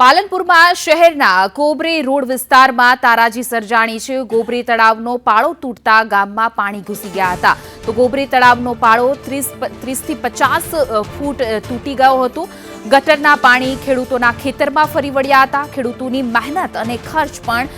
પાલનપુરમાં શહેરના ગોબરી રોડ વિસ્તારમાં તારાજી સર્જાણી છે. ગોબરી તળાવનો પાળો તૂટતા ગામમાં પાણી ઘૂસી ગયા હતા. તો ગોબરી તળાવનો પાળો ત્રીસ ત્રીસથી પચાસ ફૂટ તૂટી ગયો હતો. ગટરના પાણી ખેડૂતોના ખેતરમાં ફરી વળ્યા હતા. ખેડૂતોની મહેનત અને ખર્ચ પણ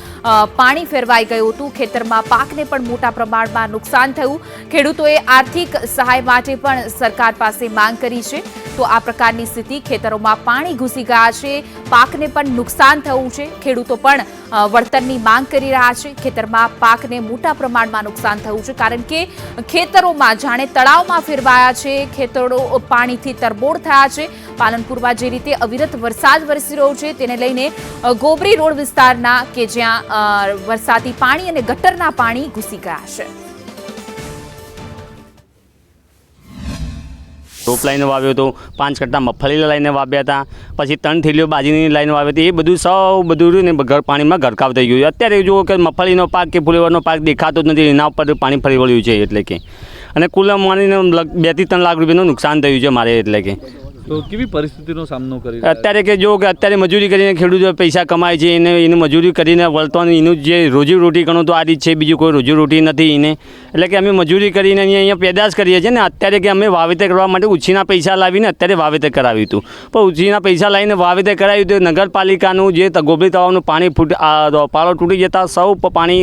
પાણી ફેરવાઈ ગયું હતું. ખેતરમાં પાકને પણ મોટા પ્રમાણમાં નુકસાન થયું. ખેડૂતોએ આર્થિક સહાય માટે પણ સરકાર પાસે માંગ કરી છે. તો આ પ્રકારની સ્થિતિ ખેતરોમાં પાણી ઘૂસી ગયા છે. પાકને પણ નુકસાન થયું છે. ખેડૂતો પણ વળતરની માંગ કરી રહ્યા છે. ખેતરમાં પાકને મોટા પ્રમાણમાં નુકસાન થયું છે. કારણ કે ખેતરોમાં જાણે તળાવમાં ફેરવાયા છે. ખેતરો પાણીથી તરબોળ થયા છે. પાલનપુરમાં જે રીતે અવિરત વરસાદ વરસી રહ્યો છે, તેને લઈને ગોબરી રોડ વિસ્તારના કે જ્યાં વરસાદી પાણી અને ગટરના પાણી ઘૂસી ગયા છે. રોપ લાઈને વાવ્યો હતો, પાંચ કટ્ટા મગફળી લાઈને વાવ્યા હતા, પછી ત્રણ થેલીઓ બાજરીની લાઈને વાવી હતી, એ બધું સૌ બધું રહ્યું ને ઘર પાણીમાં ગરકાવ થઈ ગયું અત્યારે જુઓ કે મગફળીનો પાક કે ફુલેવરનો પાક દેખાતો જ નથી, એના ઉપર પાણી ફરી વળ્યું છે એટલે કે. અને કુલ માનીને બેથી ત્રણ લાખ રૂપિયાનું નુકસાન થયું છે મારે એટલે કે. તો કેવી પરિસ્થિતિનો સામનો કરી અત્યારે કે જો કે અત્યારે મજૂરી કરીને ખેડૂતો પૈસા કમાય છે એને એને મજૂરી કરીને વળતો અને એનું જે રોજી રોટી ગણો તો આ રીત છે બીજું કોઈ રોજીરોટી નથી એને. એટલે કે અમે મજૂરી કરીને અહીંયા અહીંયા પેદાશ કરીએ છીએ ને અત્યારે કે અમે વાવેતર કરવા માટે ઉછીના પૈસા લાવીને અત્યારે વાવેતર કરાવ્યું હતું. પણ ઉછીના પૈસા લાવીને વાવેતર કરાવ્યું હતું નગરપાલિકાનું જે ગોબરી તળાવનું પાણી ફૂટ પાળો તૂટી જતાં સૌ પાણી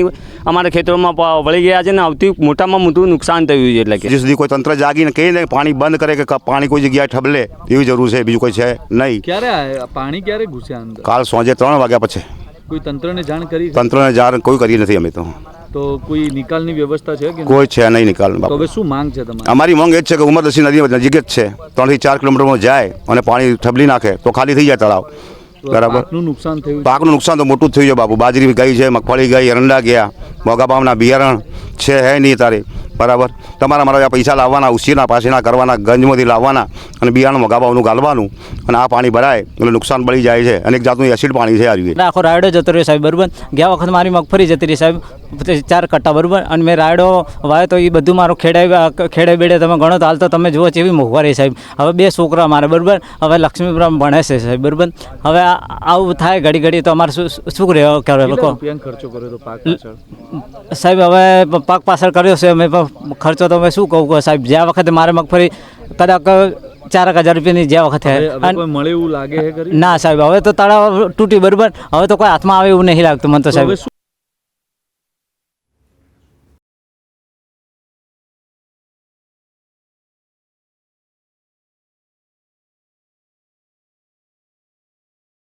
અમારા ખેતરોમાં વળી ગયા છે ને આવતી મોટામાં મોટું નુકસાન થયું છે એટલે કે. હજી સુધી કોઈ તંત્ર જાગીને કહીને પાણી બંધ કરે કે પાણી કોઈ જગ્યાએ ઠબલે એવી જરૂર છે બીજું કોઈ છે નહીં. ક્યારે આ પાણી ક્યારે ઘૂસ્યા અંદર? કાલ સાંજે ત્રણ વાગ્યા પછી. કોઈ તંત્રને જાણ કરી છે? તંત્રને જાણ કોઈ કરી નથી અમે તો. તો કોઈ નિકાલની વ્યવસ્થા છે કે નહીં? કોઈ છે નહીં નિકાલ તો બાપુ. હવે શું માંગ છે તમારી? અમારી માંગ એ જ છે કે ઉમરદસી નદી નજીક જ છે. ત્રણથી ચાર કિલોમીટરમાં જાય અને પાણી ઠબલી નાખે તો ખાલી થઈ જાય તળાવ. બરાબર? પાકનું નુકસાન થયું છે. પાકનું નુકસાન તો મોટું જ થયું છે બાપુ. બાજરી ગઈ છે મગફળી ગઈ એરંડા ગયા મોગાબામના બિયારણ. છે હે નહીં તારે બરાબર તમારા મારા પૈસા લાવવાના ઉછીના પાછીના કરવાના ગંજમાંથી લાવવાના અને બિયારણ મગાવવાનું ગાલવાનું અને આ પાણી ભરાય એટલે નુકસાન પડી જાય છે અને એક જાતનું એસિડ પાણી છે એટલે આખો રાયડો જતો રહ્યો સાહેબ બરાબર ગયા વખત મારી મગફળી જતી રહી સાહેબ ચાર કટ્ટા બરાબર અને મેં રાયડો વાયો તો એ બધું મારું ખેડાઈ ખેડાઈ બેડે તમે ગણો તો હાલ તો તમે જુઓ કેવી મોંઘવારી સાહેબ હવે બે છોકરા મારે બરાબર હવે લક્ષ્મીપુરમ ભણે છે સાહેબ બરાબર હવે આવું થાય ઘડી ઘડી તો અમારે શું શું રહે કરે લોકો સાહેબ હવે પાક પાછળ કર્યો છે મેં પણ ખર્ચો તો મેં શું કહું કે સાહેબ જ્યાં વખતે મારે મગફળી કદાચ ચાર એક હજાર રૂપિયાની જ્યાં વખતે મળે એવું લાગે ના સાહેબ હવે તો તળાવ તૂટી બરાબર હવે તો કોઈ હાથમાં આવે એવું નહીં લાગતું મને તો સાહેબ.